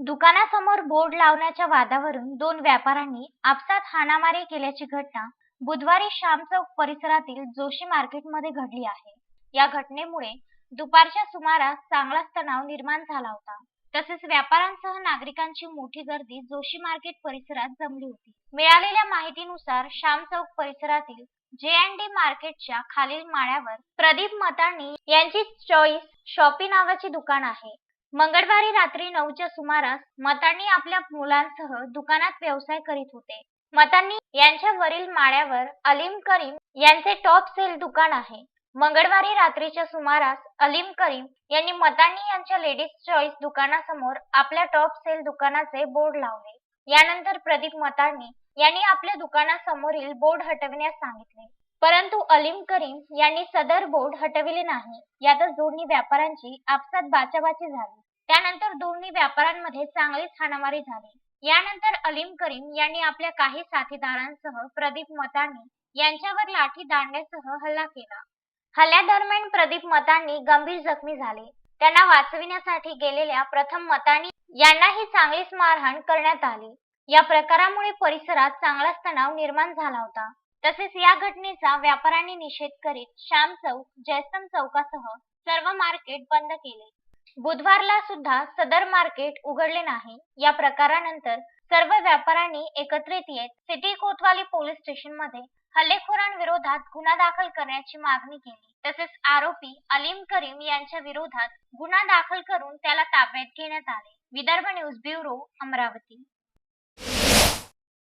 दुकानासमोर बोर्ड लावण्याच्या वादावरून दोन व्यापाऱ्यांनी आपसात हाणामारी केल्याची घटना बुधवारी श्याम चौक परिसरातील जोशी मार्केटमध्ये घडली आहे. या घटनेमुळे दुपारच्या सुमारास चांगलाच तणाव निर्माण झाला होता. तसेच व्यापाऱ्यांसह नागरिकांची मोठी गर्दी जोशी मार्केट परिसरात जमली होती. मिळालेल्या माहितीनुसार श्याम चौक परिसरातील जे अँड डी मार्केटच्या खालील माळ्यावर प्रदीप मतांनी यांची चॉईस शॉपी नावाचे दुकान आहे. मंगळवारी रात्री नऊच्या सुमारास मतांनी आपल्या मुलांसह दुकानात व्यवसाय करीत होते. मतांनी यांच्या वरील माळ्यावर अलीम करीम यांचे टॉप सेल दुकान आहे. मंगळवारी रात्रीच्या सुमारास अलीम करीम यांनी मतांनी यांच्या लेडीज चॉईस दुकानासमोर आपल्या टॉप सेल दुकानाचे बोर्ड लावले. यानंतर प्रदीप मतांनी यांनी आपल्या दुकानासमोरील बोर्ड हटविण्यास सांगितले. परंतु अलीम करीम यांनी सदर बोर्ड हटविले नाही. यातच दोन्ही व्यापाऱ्यांची आपसात बाचाबाची झाली. त्यानंतर दोन्ही व्यापाऱ्यांमध्ये चांगलीच हाणामारी झाली. यानंतर अलीम करीम यांनी आपल्या काही साथीदारांसह प्रदीप मतांनी यांच्यावर लाठी दांड्यासह हल्ला केला. हल्ल्यादरम्यान प्रदीप मतांनी गंभीर जखमी झाले. त्यांना वाचविण्यासाठी गेलेल्या प्रथम मतांनी यांनाही चांगलीच मारहाण करण्यात आली. या प्रकारामुळे परिसरात चांगलाच तणाव निर्माण झाला होता. तसेच या घटनेचा व्यापाऱ्यांनी निषेध करीत श्याम चौक जयस्तंभ चौकासह सर्व मार्केट बंद केले. बुधवारला सुद्धा सदर मार्केट उघडले नाही. या प्रकारानंतर सर्व व्यापाऱ्यांनी एकत्रित येत सिटी कोतवाली पोलीस स्टेशनमध्ये हल्लेखोरांविरोधात गुन्हा दाखल करण्याची मागणी केली. तसेच आरोपी अलीम करीम यांच्या विरोधात गुन्हा दाखल करून त्याला ताब्यात घेण्यात आले. Vidarbha news bureau Amravati.